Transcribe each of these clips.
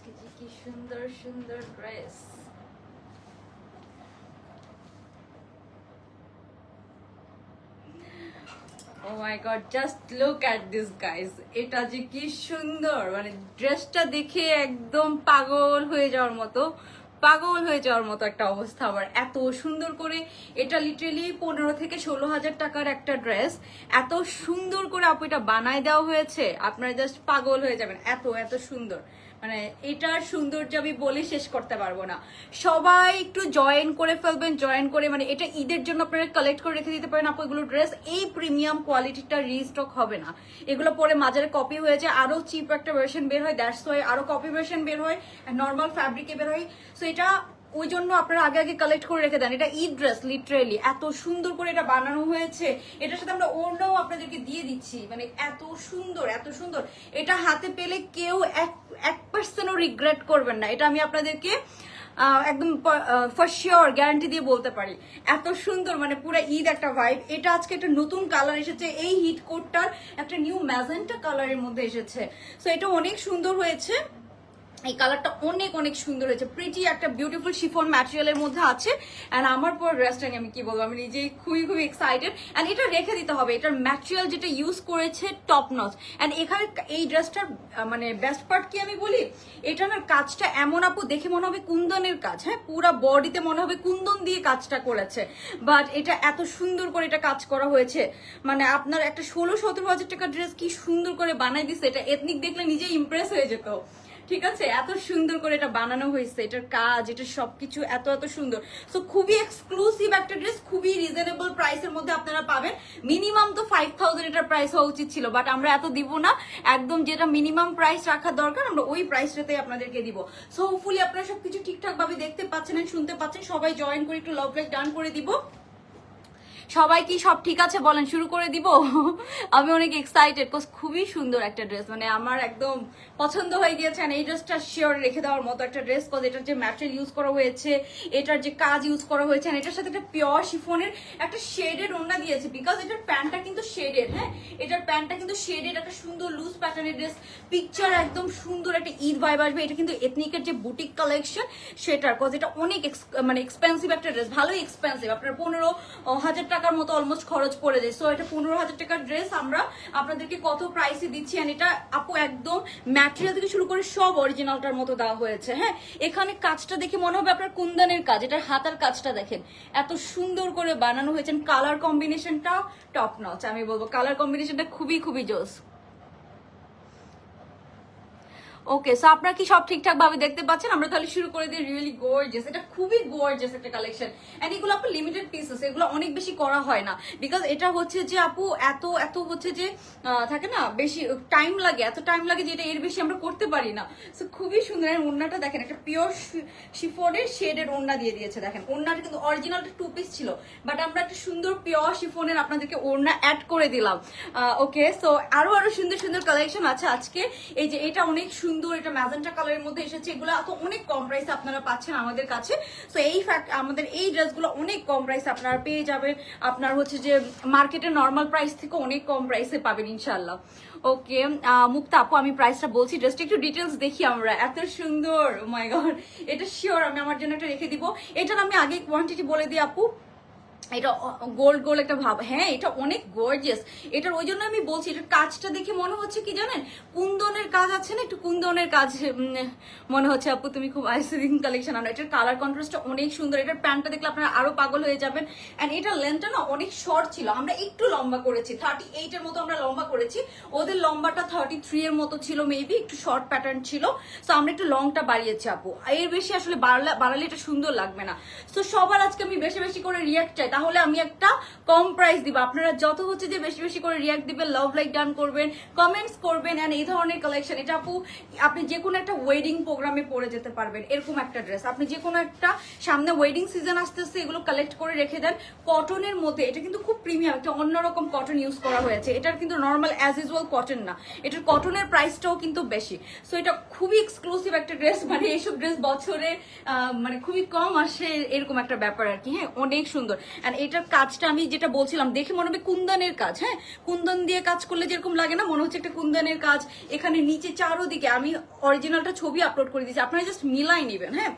আজকে যে কি সুন্দর সুন্দর dress oh my god just look at this guys এটা যে কি সুন্দর মানে ড্রেসটা দেখে একদম পাগল হয়ে যাওয়ার মতো, পাগল হয়ে যাওয়ার মতো একটা অবস্থা আবার এত সুন্দর করে, এটা লিটারেলি পনেরো থেকে ষোলো হাজার টাকার একটা ড্রেস এত সুন্দর করে আপু এটা বানায় দেওয়া হয়েছে। আপনারা জাস্ট পাগল হয়ে যাবেন। এত এত সুন্দর। মানে এটার সৌন্দর্য আমি বলে শেষ করতে পারব না। সবাই একটু জয়েন করে ফেলবেন জয়েন করে মানে এটা ঈদের জন্য আপনারা কালেক্ট করে রেখে দিতে পারেন আপু, এগুলো ড্রেস এই প্রিমিয়াম কোয়ালিটিটা রিস্টক হবে না। এগুলো পরে মাঝারে কপি হয়ে যায়, আরও চিপ একটা ভার্সন বের হয় দ্যাটস ওয়াই আরও কপি ভার্সন বের হয় নর্মাল ফ্যাব্রিকে বের হয়। সো এটা ওই জন্য আপনারা আগে আগে কালেক্ট করে রেখে দেন। এটা ঈদ ড্রেস লিটারেলি এত সুন্দর করে এটা বানানো হয়েছে। এটার সাথে আমরা অন্যও আপনাদেরকে দিয়ে দিচ্ছি। মানে এত সুন্দর এত সুন্দর। এটা হাতে পেলে কেউ এক এক পার্সেন্টও রিগ্রেট করবেন না। এটা আমি আপনাদেরকে একদম ফর শিওর গ্যারান্টি দিয়ে বলতে পারি। এত সুন্দর মানে পুরো ঈদ একটা ভাইব এটা আজকে একটা নতুন কালার এসেছে। এই হিট কোটটার একটা নিউ ম্যাজেন্টা কালারের মধ্যে এসেছে। সো এটা অনেক সুন্দর হয়েছে। এই কালারটা অনেক অনেক সুন্দর হয়েছে। প্রিটি একটা বিউটিফুল শিফন ম্যাটেরিয়ালের মধ্যে আছে। অ্যান্ড আমার পর ড্রেসটা আমি কি বলব? আমি নিজেই খুবই খুবই এক্সাইটেড অ্যান্ড এটা রেখে দিতে হবে। এটার ম্যাটেরিয়াল যেটা ইউজ করেছে টপ নচ অ্যান্ড এখানে এই ড্রেসটার মানে বেস্ট পার্ট কি আমি বলি? এটা না কাজটা এমন আপু, দেখে মনে হবে কুন্দনের কাজ। হ্যাঁ পুরা বডিতে মনে হবে কুন্দন দিয়ে কাজটা করেছে। বাট এটা এত সুন্দর করে এটা কাজ করা হয়েছে। মানে আপনার একটা ষোলো, সতেরো হাজার টাকা ড্রেস কি সুন্দর করে বানাই দিচ্ছে এটা এথনিক দেখলে নিজেই ইমপ্রেস হয়ে যেত। ঠিক আছে? এত সুন্দর করে এটা বানানো হয়েছে, এটার কাজ এটা সবকিছু এত এত সুন্দর। সো খুবই এক্সক্লুসিভ একটা ড্রেস খুবই রিজনেবল প্রাইসের মধ্যে আপনারা পাবেন। মিনিমাম তো ফাইভ থাউজেন্ড এটার প্রাইস হওয়া উচিত ছিল বাট আমরা এত দিব না। একদম যেটা মিনিমাম প্রাইস রাখা দরকার, আমরা ওই প্রাইসটাতেই আপনাদেরকে দিব। সো হোপফুলি আপনারা সবকিছু ঠিকঠাক ভাবে দেখতে পাচ্ছেন শুনতে পাচ্ছেন। সবাই জয়েন করে একটু লভ লাইক ডান করে দিব। সবাই কি সব ঠিক আছে? বলেন, শুরু করে দিব। আমি অনেক এক্সাইটেড কোস খুবই সুন্দর একটা ড্রেস মানে আমার একদম পছন্দ হয়ে গিয়েছে। এই ড্রেসটা শিওর রেখে দেওয়ার মতো একটা ড্রেস কোজ এটার যে ম্যাটেরিয়াল ইউজ করা হয়েছে, এটার যে কাজ ইউজ করা হয়েছে এটার সাথে একটা পিওর শিফনের একটা শেডেড ওড়না দিয়েছে। বিকজ এটার প্যান্টটা কিন্তু শেডেড হ্যাঁ? এটার প্যান্টটা কিন্তু শেডেড একটা সুন্দর লুজ প্যাটার্নের ড্রেস পিকচার একদম সুন্দর একটা ঈদ ভাইব আসবে। এটা কিন্তু এথনিকের যে বুটিক কালেকশন সেটার কজ এটা অনেক মানে এক্সপেন্সিভ একটা ড্রেস ভালোই এক্সপেন্সিভ আপনার পনেরো হাজার টাকার মতো অলমোস্ট খরচ পড়ে যায়। সো এটা পনেরো হাজার টাকার ড্রেস আমরা আপনাদেরকে কত প্রাইসে দিচ্ছি অ্যান্ড এটা আপু একদম ম্যাটেরিয়াল থেকে শুরু করে সব অরিজিনালটার মতো দেওয়া হয়েছে হ্যাঁ? এখানে কাজটা দেখে মনে হবে আপনার কুন্দানের কাজ এটার হাতার কাজটা দেখেন। এত সুন্দর করে বানানো হয়েছে কালার কম্বিনেশনটা টপ নচ আমি বলব। কালার কম্বিনেশনটা খুবই খুবই জোস। ওকে সো আপনারা কি সব ঠিকঠাক ভাবে দেখতে পাচ্ছেন? আমরা তাহলে শুরু করে দিই রিয়েলি গোর্জিয়াস এটা খুবই গোর্জিয়াস একটা কালেকশন এন্ড এগুলো আপু লিমিটেড পিসেস এগুলো অনেক বেশি করা হয় না। বিকজ এটা হচ্ছে যে আপু এত এত হচ্ছে যে থাকে না, বেশি টাইম লাগে, এত টাইম লাগে যে এটা এর বেশি আমরা করতে পারি না। সো খুবই সুন্দর আর ওড়নাটা দেখেন, একটা পিওর শিফনের শেডের ওড়না দিয়ে দিয়েছে, দেখেন। ওড়নাটা কিন্তু অরিজিনালটা টু পিস ছিল বাট আমরা একটা সুন্দর পিওর শিফনের আপনাদেরকে ওড়না অ্যাড করে দিলাম। ওকে সো আরও আরও সুন্দর সুন্দর কালেকশন আছে আজকে। এই যে এটা অনেক সুন্দর এটা ম্যাজেন্টা কালারের মধ্যে এসেছে। এগুলো তো অনেক কম প্রাইসে আপনারা পাচ্ছেন আমাদের কাছে। সো এই ফ্যাক্ট আমাদের এই ড্রেসগুলো অনেক কম প্রাইসে আপনারা পেয়ে যাবেন। আপনার হচ্ছে যে মার্কেটের নর্মাল প্রাইস থেকে অনেক কম প্রাইসে পাবেন ইনশাল্লাহ ওকে মুক্তা আপু, আমি প্রাইসটা বলছি। জাস্ট একটু ডিটেলস দেখি আমরা। এত সুন্দর মাই গড এটা শিওর আমি আমার জন্য একটা রেখে দিব। এটার আমি আগে কোয়ান্টিটি বলে দিই আপু। এটা গোল্ড গোল্ড একটা ভাব। হ্যাঁ এটা অনেক গর্জিয়াস এটার ওই জন্য আমি বলছি, এটার কাজটা দেখে মনে হচ্ছে কি জানেন? কুন্দনের কাজ আছে না? একটু কুন্দনের কাজ মনে হচ্ছে, আপু, তুমি খুব আইসিং কালেকশন আনো। এটার কালার কন্ট্রাস্টটা অনেক সুন্দর। এটার প্যান্টটা দেখলে আপনারা আরও পাগল হয়ে যাবেন। অ্যান্ড এটার লেন্থটা না অনেক শর্ট ছিল। আমরা একটু লম্বা করেছি। থার্টি এইটের মতো আমরা লম্বা করেছি। ওদের লম্বাটা থার্টি থ্রি এর মতো ছিল মেবি একটু শর্ট প্যাটার্ন ছিল। সো আমরা একটু লংটা বাড়িয়েছি, আপু। এর বেশি আসলে বাড়লে এটা সুন্দর লাগবে না। তো সবার আজকে আমি বেশি বেশি করে রিয়াক্ট চাই। তাহলে আমি একটা কম প্রাইস দিব। আপনারা যত হচ্ছে যে বেশি বেশি করে রিয়াক্ট দিবেন লাভ লাইক ডান করবেন কমেন্টস করবেন অ্যান্ড এই ধরনের কালেকশন এটা আপু, আপনি যে কোনো একটা ওয়েডিং প্রোগ্রামে পরে যেতে পারবেন, এরকম একটা ড্রেস আপনি যে কোনো একটা, সামনে ওয়েডিং সিজন আসতেছে, এগুলো কালেক্ট করে রেখে দেন। কটনের মধ্যে, এটা কিন্তু খুব প্রিমিয়াম একটা অন্যরকম কটন ইউজ করা হয়েছে। এটার কিন্তু নর্মাল অ্যাজ ইউজুয়াল কটন না। এটার কটনের প্রাইসটাও কিন্তু বেশি। সো এটা খুবই এক্সক্লুসিভ একটা ড্রেস মানে এইসব ড্রেস বছরে মানে খুবই কম আসে, এরকম একটা ব্যাপার আর কি। হ্যাঁ অনেক সুন্দর। অ্যান্ড এটার কাজটা আমি যেটা বলছিলাম, দেখে মনে হবে কুন্দনের কাজ হ্যাঁ? কুন্দন দিয়ে কাজ করলে যেরকম লাগে না, মনে হচ্ছে একটা কুন্দনের কাজ। এখানে নিচে চারোদিকে আমি অরিজিনালটা ছবি আপলোড করে দিয়েছি। আপনারা জাস্ট মিলাই নেবেন হ্যাঁ?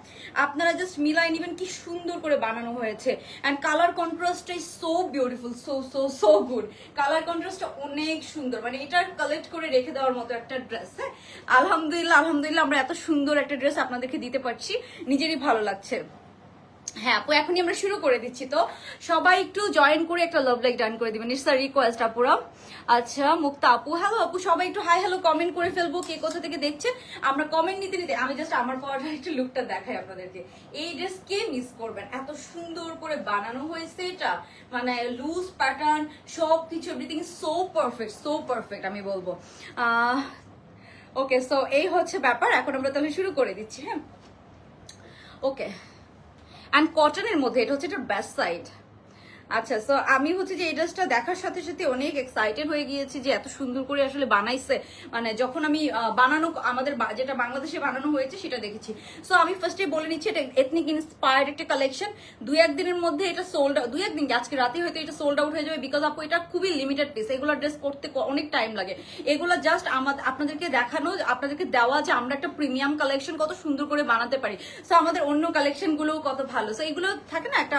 আপনারা জাস্ট মিলাই নেবেন কি সুন্দর করে বানানো হয়েছে। And colour কন্ট্রাস্টটা is so beautiful so so so good colour কন্ট্রাস্টটা অনেক সুন্দর। মানে এটা কালেক্ট করে রেখে দেওয়ার মতো একটা ড্রেস হ্যাঁ? আলহামদুলিল্লাহ আলহামদুলিল্লাহ আমরা এত সুন্দর একটা ড্রেস আপনাদেরকে দিতে পারছি। নিজেরই ভালো লাগছে। হ্যাঁ আপু, এখনই আমরা শুরু করে দিচ্ছি তো। সবাই একটু জয়েন করে একটা লাভ লাইক ডান করে দিবেন। ইটস রিকোয়েস্ট আপুরা। আচ্ছা মুক্তা আপু হ্যালো আপু, সবাই একটু হাই হ্যালো কমেন্ট করে ফেলব কে কোথা থেকে দেখছেন। আমরা কমেন্ট নিতে নিতে, আমি জাস্ট আমার পড়াটা একটু লুকটা দেখাই আপনাদেরকে। এই ড্রেস কে মিস করবেন? এত সুন্দর করে বানানো হয়েছে এটা। মানে লুজ প্যাটার্ন সব কিছু everything so perfect so perfect আমি বলব। ওকে সো এই হচ্ছে ব্যাপার। এখন আমরা তাহলে শুরু করে দিচ্ছি হ্যাঁ? ওকে অ্যান্ড কটনের মধ্যে এটা হচ্ছে এটার বেস্ট সাইড আচ্ছা সো আমি হচ্ছে যে এই ড্রেসটা দেখার সাথে সাথে অনেক এক্সাইটেড হয়ে গিয়েছি যে এত সুন্দর করে আসলে বানাইছে। মানে যখন আমি বানানো, আমাদের যেটা বাংলাদেশে বানানো হয়েছে সেটা দেখেছি। সো আমি ফার্স্টে বলে নিচ্ছি, এটা এথনিক ইন্সপায়ার্ড একটা কালেকশন দুই একদিনের মধ্যে এটা সোল্ড দুই একদিন আজকে রাতে হয়তো এটা সোল্ড আউট হয়ে যাবে বিকজ আপু, এটা খুবই লিমিটেড পিস এগুলো ড্রেস করতে অনেক টাইম লাগে। এগুলো জাস্ট আমাদের আপনাদেরকে দেখানো, আপনাদেরকে দেওয়া যে আমরা একটা প্রিমিয়াম কালেকশন কত সুন্দর করে বানাতে পারি। সো আমাদের অন্য কালেকশনগুলো কত ভালো। সো এগুলো থাকে না, একটা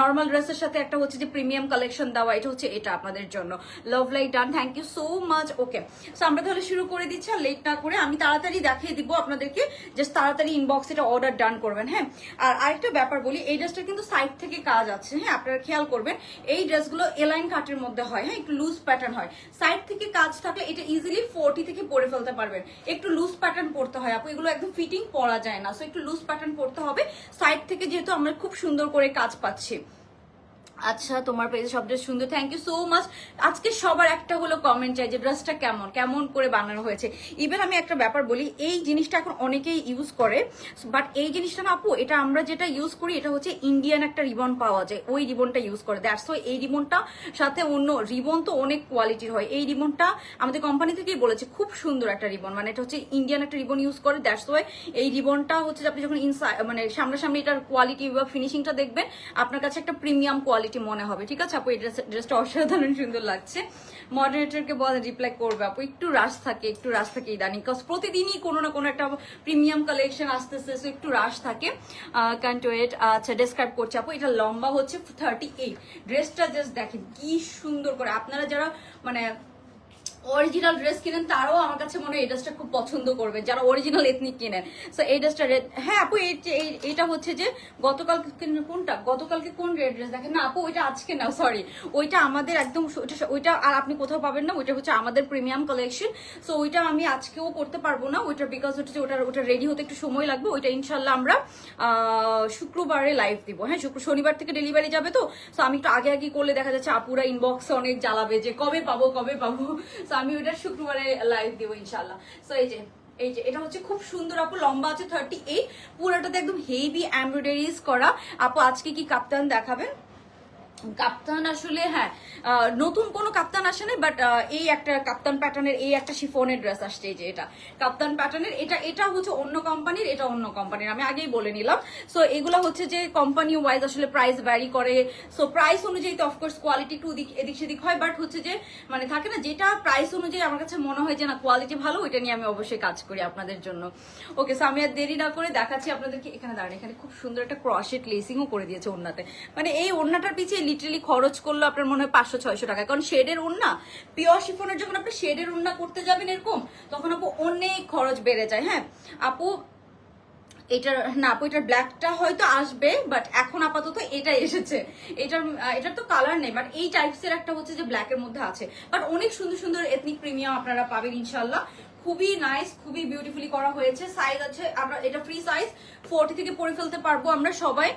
নর্মাল ড্রেসের সাথে একটা হচ্ছে যে প্রিমিয়াম কালেকশন দেওয়া, এটা হচ্ছে এটা আপনাদের জন্য। Love done thank you so much okay so আমরা তাহলে শুরু করে দিচ্ছি আর লেট না করে আমি তাড়াতাড়ি দেখিয়ে দিব আপনাদেরকে জাস্ট তাড়াতাড়ি ইনবক্স এটা অর্ডার ডান করবেন হ্যাঁ? আর আরেকটা ব্যাপার বলি, এই ড্রেসটা কিন্তু সাইড থেকে কাজ আছে হ্যাঁ? আপনারা খেয়াল করবেন, এই ড্রেসগুলো এলাইন কাটের মধ্যে হয় হ্যাঁ? একটু লুজ প্যাটার্ন হয়। সাইড থেকে কাজ থাকলে এটা ইজিলি ফোরটি থেকে পরে ফেলতে পারবেন। একটু লুজ প্যাটার্ন পড়তে হয়, আপু, এগুলো একদম ফিটিং পরা যায় না। সো একটু লুজ প্যাটার্ন পড়তে হবে। সাইড থেকে যেহেতু আমরা খুব সুন্দর করে কাজ পাচ্ছি। আচ্ছা তোমার পেজে সব ড্রেস সুন্দর। থ্যাংক ইউ সো মাচ আজকে সবার একটা হলো কমেন্ট চাই যে ড্রেসটা কেমন কেমন করে বানানো হয়েছে। ইভেন আমি একটা ব্যাপার বলি, এই জিনিসটা এখন অনেকেই ইউজ করে বাট এই জিনিসটা না আপু, এটা আমরা যেটা ইউজ করি, এটা হচ্ছে ইন্ডিয়ান একটা রিবন পাওয়া যায়। ওই রিবনটা ইউজ করে। দ্যাটস ওই এই রিবনটা সাথে অন্য রিবন তো অনেক কোয়ালিটির হয়। এই রিবনটা আমাদের কোম্পানি থেকেই বলেছে, খুব সুন্দর একটা রিবন মানে এটা হচ্ছে ইন্ডিয়ান একটা রিবন ইউজ করে। দ্যাটস ওয়াই এই রিবনটা হচ্ছে আপনি যখন ইনসাইড মানে সামনাসামনি এটার কোয়ালিটি বা ফিনিশিংটা দেখবেন, আপনার কাছে একটা প্রিমিয়াম কোয়ালিটি মনে হবে। ঠিক আছে আপু? এই ড্রেস ড্রেসটা অসাধারণ সুন্দর লাগছে। মডারেটরকে বলে রিপ্লাই করবে আপু। একটু রাশ থাকে, একটু রাশ থাকে ইদানিং। কজ প্রতিদিনই কোনো না কোনো একটা প্রিমিয়াম কালেকশন আসতেছে সো একটু রাশ থাকে। ক্যান এট আচ্ছা ডেসক্রাইব করছে আপু। এটা লম্বা হচ্ছে থার্টি এইট ড্রেসটা জাস্ট দেখেন, কি সুন্দর করে। আপনারা যারা মানে অরিজিনাল ড্রেস কিনেন, তারাও আমার কাছে মনে হয় এই ড্রেসটা খুব পছন্দ করবে, যারা অরিজিনাল এথনিক কিনেন। সো এই ড্রেসটা রেড হ্যাঁ আপু এইটা হচ্ছে যে গতকাল কোনটা? গতকালকে কোন রেড ড্রেস দেখেন? না, আপু, ওইটা আজকে না সরি ওইটা আমাদের একদম ওইটা ওইটা আর আপনি কোথাও পাবেন না, ওইটা হচ্ছে আমাদের প্রিমিয়াম কালেকশন সো ওইটা আমি আজকেও করতে পারব না, ওইটা বিকজ হচ্ছে ওটা ওটা রেডি হতে একটু সময় লাগবে, ওইটা ইনশাল্লাহ আমরা শুক্রবারে লাইভ দিব। হ্যাঁ শুক্র শনিবার থেকে ডেলিভারি যাবে তো? সো আমি একটু আগে আগে করলে দেখা যাচ্ছে আপুরা ইনবক্সে অনেক জ্বালাবে যে, কবে পাবো কবে পাবো? সো আমি ওইটা শুক্রবারে লাইভ দিব ইনশাল্লাহ সো এই যে এই যে, এটা হচ্ছে খুব সুন্দর আপু, লম্বা আছে থার্টি এইট পুরোটাতে একদম হেভি এমব্রয়ডারিজ করা। আপু, আজকে কি কাপ্তান দেখাবেন? কাপ্তান আসলে হ্যাঁ নতুন কোনো কাপ্তান আসে না বাট এই একটা কাপ্তান প্যাটার্নের এই একটা শিফনের ড্রেস আসছে যে এটা। কাপ্তান প্যাটার্নের এটা এটা হচ্ছে অন্য কোম্পানির এটা অন্য কোম্পানির আমি আগেই বলে নিলাম। সো এগুলো হচ্ছে যে কোম্পানি ওয়াইজ আসলে প্রাইস ভ্যারি করে। সো প্রাইস অনুযায়ী তো অফকোর্স কোয়ালিটি একটু এদিক সেদিক হয় বাট হচ্ছে যে মানে থাকে না, যেটা প্রাইস অনুযায়ী আমার কাছে মনে হয় যে না কোয়ালিটি ভালো, ওইটা নিয়ে আমি অবশ্যই কাজ করি আপনাদের জন্য। ওকে সো আমি আর দেরি না করে দেখাচ্ছি আপনাদেরকে, এখানে দাঁড়ান, এখানে খুব সুন্দর একটা ক্রসেট লেসিংও করে দিয়েছে ওড়নাতে। মানে এই ওড়নাটার পিছিয়ে লিটারালি খরচ করল আপনার মনে হয় পাঁচশো, ছয়শো টাকা কারণ শেডের ওড়না পিওর শিফনের যখন আপনি শেডের ওড়না করতে যাবেন এরকম, তখন আপু অনেক খরচ বেড়ে যায় হ্যাঁ? আপু এটার না, আপু, এটার ব্ল্যাকটা হয়তো আসবে বাট এখন আপাতত এটা এসেছে। এটার এটার তো কালার নেই বাট এই টাইপসের একটা হচ্ছে যে ব্ল্যাকের মধ্যে আছে। বাট অনেক সুন্দর সুন্দর এথনিক প্রিমিয়াম আপনারা পাবেন ইনশাল্লাহ খুবই নাইস খুবই বিউটিফুলি করা হয়েছে। সাইজ আছে, আমরা, এটা ফ্রি সাইজ ফোরটি থেকে পরে ফেলতে পারব আমরা সবাই।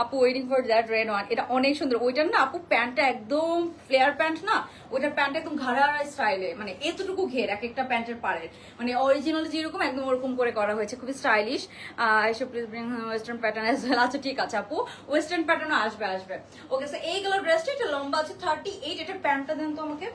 আপু waiting for that red one এটা অনেক সুন্দর। ওইটার না আপু প্যান্টটা একদম ফ্লেয়ার প্যান্ট না, ওইটার প্যান্ট একদম ঘাড়া স্টাইলে মানে এতটুকু ঘের, এক একটা প্যান্টের পাড়ের। মানে অরিজিনাল যেরকম, একদম ওরকম করে করা হয়েছে। খুবই স্টাইলিশ এসব please bring western pattern as well আচ্ছা ঠিক আছে আপু। ওয়েস্টার্ন প্যাটার্নও আসবে আসবে। ওকে স্যার এই গেল ড্রেসটা এটা লম্বা আছে থার্টি এইট এটার প্যান্টটা দেন তো আমাকে।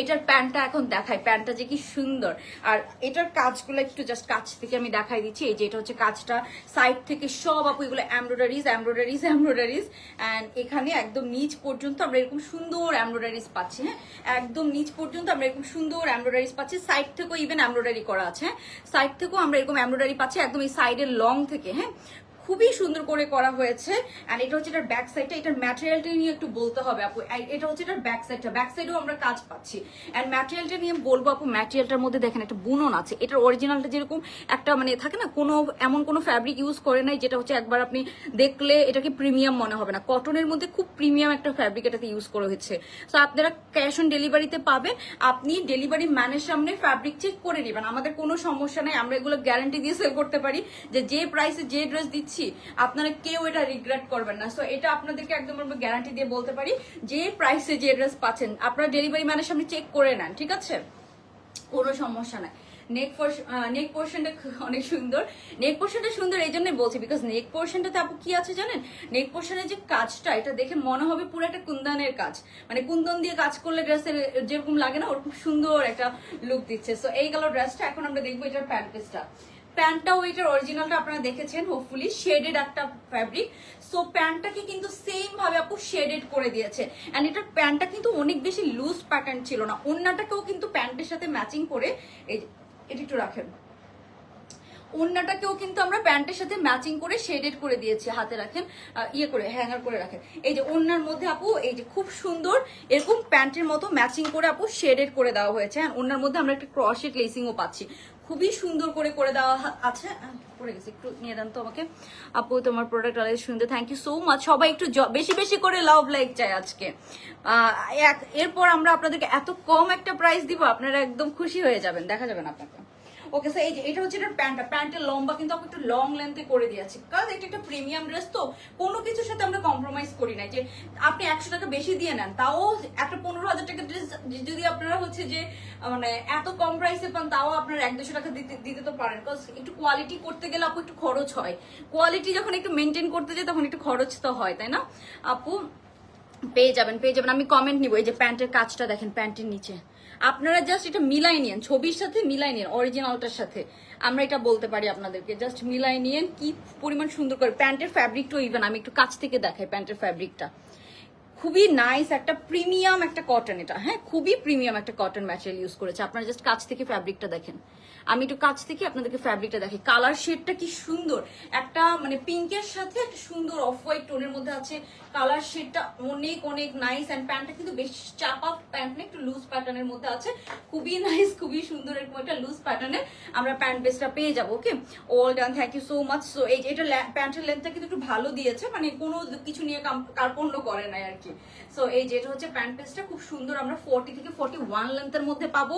এটার প্যান্টটা এখন দেখাই, প্যান্টটা যে কি সুন্দর। আর এটার কাজগুলো একটু জাস্ট কাছ থেকে আমি দেখাই দিচ্ছি, এই যে এটা হচ্ছে কাজটা। সাইড থেকে সব আপু এগুলো এমব্রয়ডারিজ এমব্রয়ডারিজ এমব্রয়ডারিজ অ্যান্ড এখানে একদম নিচ পর্যন্ত আমরা এরকম সুন্দর এমব্রয়ডারিজ পাচ্ছি হ্যাঁ? একদম নিচ পর্যন্ত আমরা এরকম সুন্দর এমব্রয়ডারিজ পাচ্ছি। সাইড থেকেও ইভেন এমব্রয়ডারি করা আছে সাইড থেকেও আমরা এরকম এমব্রয়ডারি পাচ্ছি, একদম এই সাইডের লং থেকে হ্যাঁ? খুবই সুন্দর করে করা হয়েছে। এন্ড এটা হচ্ছে এটার ব্যাক সাইডটা এটার ম্যাটেরিয়ালটা নিয়ে একটু বলতে হবে আপু। এটা হচ্ছে এটার ব্যাক সাইডটা ব্যাক সাইডেও আমরা কাজ পাচ্ছি। এন্ড ম্যাটেরিয়ালটা নিয়ে বলব আপু ম্যাটেরিয়ালটার মধ্যে দেখেন একটা বুনন আছে। এটার অরিজিনালটা যেরকম একটা মানে থাকে না, কোনো, এমন কোনো ফ্যাব্রিক ইউজ করে নাই, যেটা হচ্ছে একবার আপনি দেখলে এটাকে প্রিমিয়াম মনে হবে না। কটনের মধ্যে খুব প্রিমিয়াম একটা ফ্যাব্রিক এটাতে ইউজ করা হয়েছে। সো আপনারা ক্যাশ অন ডেলিভারিতে পাবে আপনি ডেলিভারি ম্যানের সামনে ফ্যাব্রিক চেক করে নেবেন। আমাদের কোনো সমস্যা নেই, আমরা এগুলো গ্যারান্টি দিয়ে সেল করতে পারি। যে যে প্রাইসে যে ড্রেস দিচ্ছি আপনারা কেউ এটা রিগ্রেট করবেন না। সো এটা আপনাদেরকে একদম গ্যারান্টি দিয়ে বলতে পারি যে প্রাইসে যে ড্রেস পাচ্ছেন, আপনারা ডেলিভারি ম্যানের সামনে চেক করে নেন, ঠিক আছে? কোনো সমস্যা নাই। নেক নেক পোর্শনটা অনেক সুন্দর। নেক পোর্শনটা সুন্দর এই জন্যই বলছি বিকজ নেক পোর্শনটাতে আপু কি আছে জানেন? নেক পোর্শনের যে কাজটা, এটা দেখে মনে হবে পুরো একটা কুন্দনের কাজ। মানে কুন্দন দিয়ে কাজ করলে ড্রেসের যেরকম লাগে না ওরকম সুন্দর একটা লুক দিচ্ছে। সো এই গেল ড্রেসটা এখন আমরা দেখব এটার প্যান্ট পিসটা প্যান্টটাও এটার অরিজিনালটা আপনারা দেখেছেন হোপফুলি শেডেড একটা ফ্যাব্রিক সো প্যান্টটাকে কিন্তু সেম ভাবে আপু শেডেড করে দিয়েছে। অ্যান্ড এটার প্যান্টটা কিন্তু অনেক বেশি লুজ প্যাটার্ন ছিল না। অন্যটাকেও কিন্তু প্যান্টের সাথে ম্যাচিং করে এই, এটা একটু রাখেন। ওন্নাটাকেও কিন্তু আমরা প্যান্টের সাথে ম্যাচিং করে শেডেড করে দিয়েছি, হাতে রাখেন ইয়ে করে, হ্যাঙ্গার করে রাখেন। এই যে ওন্নার মধ্যে আপু, এই যে খুব সুন্দর এরকম প্যান্টের মতো ম্যাচিং করে আপু শেডেড করে দেওয়া হয়েছে। আর ওন্নার মধ্যে আমরা একটা ক্রসেট লেসিংও পাচ্ছি। খুবই সুন্দর করে করে দেওয়া আছে। পড়ে গেছে, একটু নিয়ে দেন তো আমাকে। আপু, তোমার প্রোডাক্ট অনেক সুন্দর থ্যাংক ইউ সো মাচ সবাই একটু বেশি বেশি করে লাভ লাইক চাই আজকে। এরপর আমরা আপনাদেরকে এত কম একটা প্রাইস দিব, আপনারা একদম খুশি হয়ে যাবেন, দেখা যাবেন আপনাকে। ওকে স্যার, এই যে, এটা হচ্ছে এটার প্যান্টটা। প্যান্টের লম্বা কিন্তু আপনি একটু লং লেন্থে করে দিয়েছি কারণ এটা একটা প্রিমিয়াম ড্রেস তো, কোনো কিছুর সাথে আমরা কম্প্রোমাইজ করি না। যে, আপনি একশো টাকা বেশি দিয়ে নেন, তাও একটা পনেরো হাজার টাকা ড্রেস যদি আপনারা হচ্ছে যে মানে এত কম প্রাইসে পান, তাও আপনারা এক দুশো টাকা দিতে দিতে তো পারেন। বিকজ একটু কোয়ালিটি করতে গেলে আপু একটু খরচ হয়। কোয়ালিটি যখন একটু মেনটেন করতে যায় তখন একটু খরচ তো হয়, তাই না? আপু, পেয়ে যাবেন পেয়ে যাবেন। আমি কমেন্ট নিব, এই যে প্যান্টের কাজটা দেখেন, প্যান্টের নিচে। আপনারা জাস্ট এটা মিলাই নিয়েন, ছবির সাথে মিলাই নিন অরিজিনালটার সাথে। আমরা এটা বলতে পারি আপনাদেরকে জাস্ট মিলাই নিয়েন, কি পরিমাণ সুন্দর করে, প্যান্টের ফ্যাব্রিকটাও ইভেন আমি একটু কাছ থেকে দেখাই প্যান্টের ফ্যাব্রিকটা খুবই নাইস একটা প্রিমিয়াম একটা কটন এটা। হ্যাঁ খুবই প্রিমিয়াম একটা কটন ম্যাটেরিয়াল ইউজ করেছে। আপনারা জাস্ট কাছ থেকে ফ্যাব্রিকটা দেখেন। আমি একটু কাছ থেকে আপনাদেরকে ফ্যাব্রিকটা দেখি কালার শেডটা কি সুন্দর। একটা মানে পিঙ্কের সাথে একটা সুন্দর অফ হোয়াইট টোনের মধ্যে আছে। কালার শেডটা অনেক অনেক নাইস অ্যান্ড প্যান্টটা কিন্তু বেশ চাপা প্যান্ট না, একটু লুজ প্যাটার্নের মধ্যে আছে। খুবই নাইস খুবই সুন্দর এরকম একটা লুজ প্যাটার্নের আমরা প্যান্ট বেসটা পেয়ে যাব okay all done thank you so much so এই এটা প্যান্টের লেন্থটা কিন্তু একটু ভালো দিয়েছে। মানে কোনো কিছু নিয়ে কার্পণ্য করে নাই আর কি। সো এই যে এটা হচ্ছে প্যান্ট পেসটা খুব সুন্দর আমরা ফোর্টি থেকে ফোর্টি ওয়ান লেন্থের মধ্যে পাবো।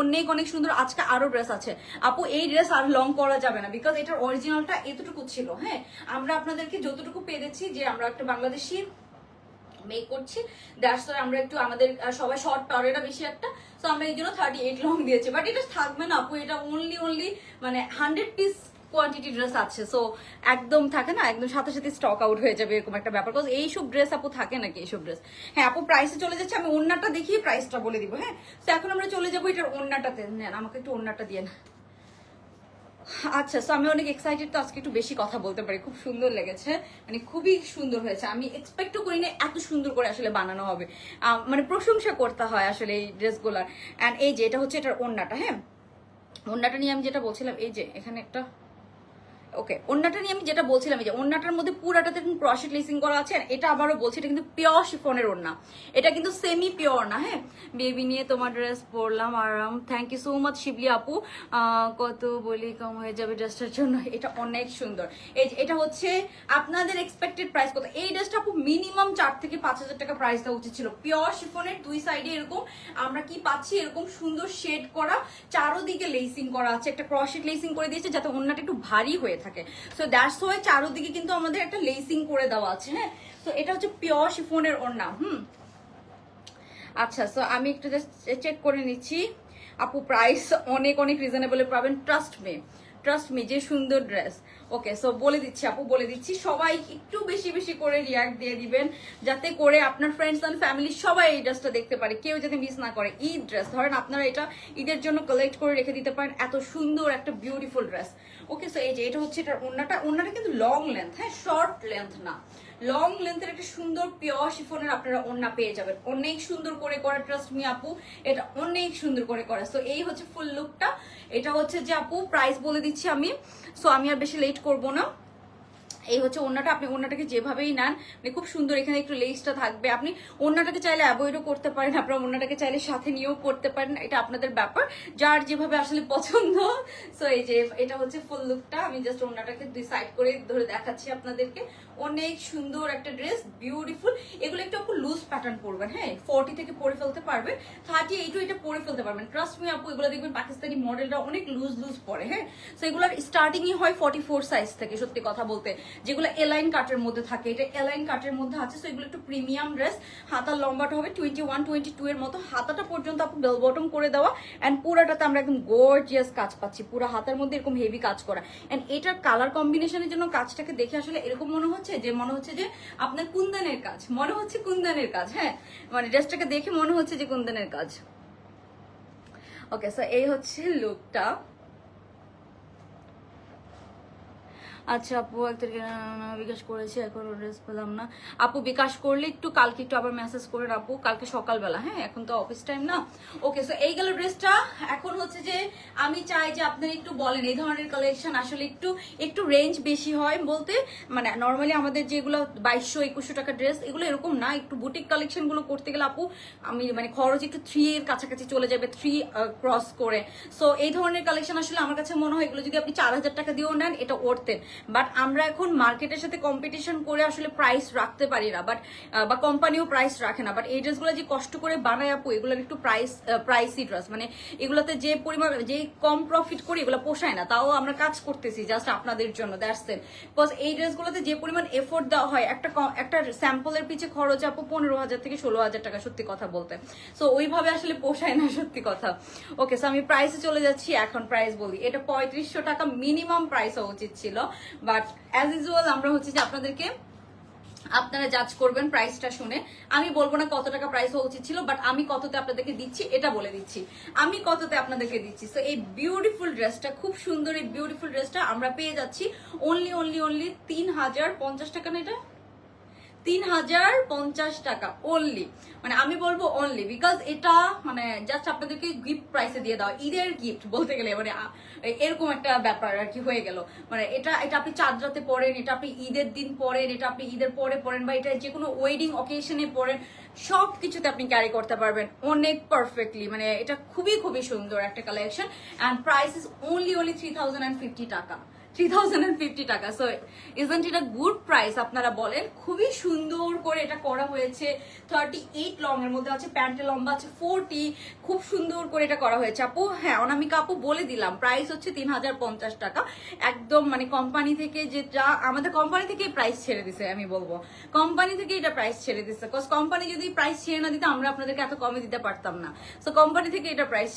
অনেক অনেক সুন্দর। আজকে আরও ড্রেস আছে। আপু, এই ড্রেস আর লং করা যাবে না বিকজ এটার অরিজিনালটা এতটুকু ছিল হ্যাঁ? আমরা আপনাদেরকে যতটুকু পেরেছি যে আমরা একটা বাংলাদেশি মেক করছি দ্যাটস আমরা একটু আমাদের সবাই শর্ট টরেটা বেশি একটা। সো আমরা এই জন্য থার্টি এইট লং দিয়েছি। বাট এটা থাকবে না আপু, এটা অনলি অনলি মানে হান্ড্রেড পিস কোয়ান্টিটি ড্রেস আছে সো একদম থাকে না, একদম সাথে সাথে স্টক আউট হয়ে যাবে এরকম একটা ব্যাপার। বিকজ এইসব ড্রেস আপু থাকে নাকি, এইসব ড্রেস হ্যাঁ আপু প্রাইসে চলে যাচ্ছে, আমি ওন্নাটা দেখিয়ে প্রাইসটা বলে দিব হ্যাঁ? তো এখন আমরা চলে যাব এটার ওন্নাটাতে নেন, আমাকে একটু ওন্নাটা দিয়ে না আচ্ছা সো আমি অনেক এক্সাইটেড তো আজকে একটু বেশি কথা বলতে পারি, খুব সুন্দর লেগেছে মানে খুবই সুন্দর হয়েছে। আমি এক্সপেক্টও করি না এত সুন্দর করে আসলে বানানো হবে। মানে প্রশংসা করতে হয় আসলে এই ড্রেসগুলার অ্যান্ড এই যে, এটা হচ্ছে এটার ওন্নাটা হ্যাঁ? ওন্নাটা নিয়ে আমি যেটা বলছিলাম, এই যে, এখানে একটা ওকে ওন্নাটা নিয়ে আমি যেটা বলছিলাম যে ওন্নাটার মধ্যে পুরাটাতে ক্রসেট লেসিং করা আছে এটা আবারও বলছি, এটা কিন্তু পিওর শিফনের ওন্না এটা কিন্তু সেমি পিওর না হ্যাঁ? বেবি নিয়ে তোমার ড্রেস পরলাম, আরাম। Thank you so much Shibli আপু। কত বলি কম হয়ে যাবে ড্রেসটার জন্য। এটা অনেক সুন্দর। এই এটা হচ্ছে আপনাদের এক্সপেক্টেড প্রাইস কত? এই ড্রেসটা আপু মিনিমাম চার থেকে পাঁচ হাজার টাকা প্রাইস দেওয়া উচিত ছিল। পিওর শিফনের দুই সাইডে এরকম আমরা কি পাচ্ছি? এরকম সুন্দর শেড করা, চারোদিকে লেসিং করা আছে, একটা ক্রসেট লেসিং করে দিয়েছে, যাতে ওন্নাটা একটু ভারী হয়ে থাকে। সো দ্যাটস ওয়াই চারোদিকে কিন্তু আমাদের একটা লেসিং করে দেওয়া আছে হ্যাঁ? তো এটা হচ্ছে পিওর শিফোনের ওড়না, হুম? আচ্ছা সো আমি একটু জাস্ট চেক করে নিচ্ছি। আপু প্রাইস অনেক অনেক রিজনেবল পাবেন ট্রাস্ট মে ট্রাস্ট মি যে সুন্দর ড্রেস ওকে সো বলে দিচ্ছি আপু, বলে দিচ্ছি। সবাই একটু বেশি বেশি করে রিয়াক্ট দিয়ে দিবেন, যাতে করে আপনার ফ্রেন্ডস অ্যান্ড ফ্যামিলি সবাই এই ড্রেসটা দেখতে পারে। কেউ যাতে মিস না করে। ঈদ ড্রেস ধরেন আপনারা এটা ঈদের জন্য কালেক্ট করে রেখে দিতে পারেন। এত সুন্দর একটা বিউটিফুল ড্রেস ওকে সো এই যে এটা হচ্ছে এটার ওনাটা ওনাটা কিন্তু লং লেন্থ হ্যাঁ শর্ট লেন্থ না। লং লেন্থের একটা সুন্দর পিওর শিফনের আপনারা ওন্না পেয়ে যাবেন। অনেক সুন্দর করে করা ট্রাস্ট মি আপু, এটা অনেক সুন্দর করে করা। সো এই হচ্ছে ফুল লুকটা এটা হচ্ছে যে আপু প্রাইস বলে দিচ্ছি আমি। সো আমি আর বেশি লেট করব না। এই হচ্ছে ওন্নাটা আপনি ওন্নাটাকে যেভাবেই নেন মানে খুব সুন্দর এখানে একটু লেসটা থাকবে। আপনি ওন্নাটাকে চাইলে অ্যাভয়েডও করতে পারেন, আপনারা ওন্নাটাকে চাইলে সাথে নিয়েও করতে পারেন, এটা আপনাদের ব্যাপার। যার যেভাবে আসলে পছন্দ। সো এই যে, এটা হচ্ছে ফুল লুকটা আমি জাস্ট ওন্নাটাকে দুই সাইড করে ধরে দেখাচ্ছি আপনাদেরকে। অনেক সুন্দর একটা ড্রেস বিউটিফুল এগুলো একটু আপু লুজ প্যাটার্ন পরবেন হ্যাঁ? ফর্টি থেকে পরে ফেলতে পারবেন। থার্টি এইটও এটা পরে ফেলতে পারবেন। ট্রাস্ট মি আপু, এগুলো দেখবেন পাকিস্তানি মডেলটা অনেক লুজ লুজ পরে হ্যাঁ? সো এগুলোর স্টার্টিংই হয় ফর্টি ফোর সাইজ থেকে, সত্যি কথা বলতে। যেগুলো এলাইন কাটের মধ্যে থাকে, এটা এলাইন কাটের মধ্যে আছে সো এগুলো একটু প্রিমিয়াম ড্রেস হাতার লম্বাটা হবে টোয়েন্টি ওয়ান টোয়েন্টি টু এর মতো। হাতাটা পর্যন্ত আপু বেল বটম করে দেওয়া। অ্যান্ড পুরাটাতে আমরা একদম গর্জিয়াস কাজ পাচ্ছি। পুরো হাতার মধ্যে এরকম হেভি কাজ করা। অ্যান্ড এটার কালার কম্বিনেশনের জন্য কাজটাকে দেখে আসলে এরকম মনে হচ্ছে যে মনে হচ্ছে যে আপনার কুন্দনের কাজ, মনে হচ্ছে কুন্দনের কাজ হ্যাঁ? মানে ড্রেসটাকে দেখে মনে হচ্ছে যে কুন্দনের কাজ। ওকে স্যার এই হচ্ছে লুকটা আচ্ছা আপু একদিকে বিকাশ করেছি, এখন ড্রেস পেলাম না। আপু, বিকাশ করলে একটু, কালকে একটু আবার মেসেজ করেন আপু, কালকে সকালবেলা হ্যাঁ? এখন তো অফিস টাইম না? ওকে সো এই গেল ড্রেসটা এখন হচ্ছে যে, আমি চাই যে আপনারা একটু বলেন, এই ধরনের কালেকশন আসলে একটু একটু রেঞ্জ বেশি হয় বলতে মানে নর্মালি আমাদের যেগুলো বাইশশো, একুশশো টাকা ড্রেস এগুলো এরকম না, একটু বুটিক কালেকশনগুলো করতে গেলে আপু, আমি মানে খরচ একটু থ্রি এর কাছাকাছি চলে যাবে থ্রি ক্রস করে। সো এই ধরনের কালেকশন আসলে আমার কাছে মনে হয়, এগুলো যদি আপনি চার হাজার টাকা দিয়েও নেন, এটা ওরতেন বাট আমরা এখন মার্কেটের সাথে কম্পিটিশন করে আসলে প্রাইস রাখতে পারি না। বাট বা কোম্পানিও প্রাইস রাখে না। বাট এই ড্রেসগুলো যে কষ্ট করে বানায় আপু, এগুলোর একটু প্রাইস প্রাইসই ড্রেস মানে এগুলোতে যে পরিমাণ, যে কম প্রফিট করি এগুলো পোষায় না। তাও আমরা কাজ করতেছি জাস্ট আপনাদের জন্য দ্যাটস ইট বিকজ এই ড্রেসগুলোতে যে পরিমাণ এফোর্ট দেওয়া হয়, একটা একটা স্যাম্পলের পিছে খরচ আপু পনেরো হাজার থেকে ষোলো হাজার টাকা, সত্যি কথা বলতে। সো ওইভাবে আসলে পোষায় না, সত্যি কথা। ওকে সো আমি প্রাইসে চলে যাচ্ছি। এখন প্রাইস বলি। এটা পঁয়ত্রিশশো টাকা মিনিমাম প্রাইস হওয়া উচিত ছিল। বাট অ্যাজ ইউজুয়াল আমরা হচ্ছে যে আপনাদেরকে, আপনারা জাজ করবেন প্রাইসটা শুনে। আমি বলব না কত টাকা প্রাইস হওয়া উচিত ছিল বাট আমি কততে আপনাদেরকে দিচ্ছি এটা বলে দিচ্ছি। আমি কততে আপনাদেরকে দিচ্ছি। সো এই বিউটিফুল ড্রেসটা খুব সুন্দর এই বিউটিফুল ড্রেসটা আমরা পেয়ে যাচ্ছি। অনলি অনলি অনলি তিন হাজার পঞ্চাশ টাকা না এটা? তিন হাজার পঞ্চাশ টাকা অনলি মানে আমি বলব অনলি বিকজ এটা মানে জাস্ট আপনাদেরকে গিফট প্রাইসে দিয়ে দাও ঈদের গিফট বলতে গেলে মানে এরকম একটা ব্যাপার আর কি হয়ে গেল। মানে এটা এটা আপনি চাঁদরাতে পরেন এটা আপনি ঈদের দিন পরেন এটা আপনি ঈদের পরে পরেন বা এটা যে কোনো ওয়েডিং অকেশনে পরেন সব কিছুতে আপনি ক্যারি করতে পারবেন অনেক পারফেক্টলি মানে এটা খুবই খুবই সুন্দর একটা collection and price is only only three thousand and fifty টাকা। টাকা। সো ইজেন্ট এটা গুড প্রাইস আপনারা বলেন, খুবই সুন্দর করে এটা করা হয়েছে। থার্টি এইট লং এর মধ্যে আছে, প্যান্টের লম্বা আছে ফোরটি খুব সুন্দর করে এটা করা হয়েছে। আপু হ্যাঁ অনামিকা আপু বলে দিলাম প্রাইস হচ্ছে তিন হাজার পঞ্চাশ টাকা। একদম মানে কোম্পানি থেকে যেটা, আমাদের কোম্পানি থেকে প্রাইস ছেড়ে দিছে, আমি বলব। কোম্পানি থেকে এটা প্রাইস ছেড়ে দিচ্ছে কোম্পানি যদি প্রাইস ছেড়ে না দিতে, আমরা আপনাদেরকে এত কমে দিতে পারতাম না। সো কোম্পানি থেকে এটা প্রাইস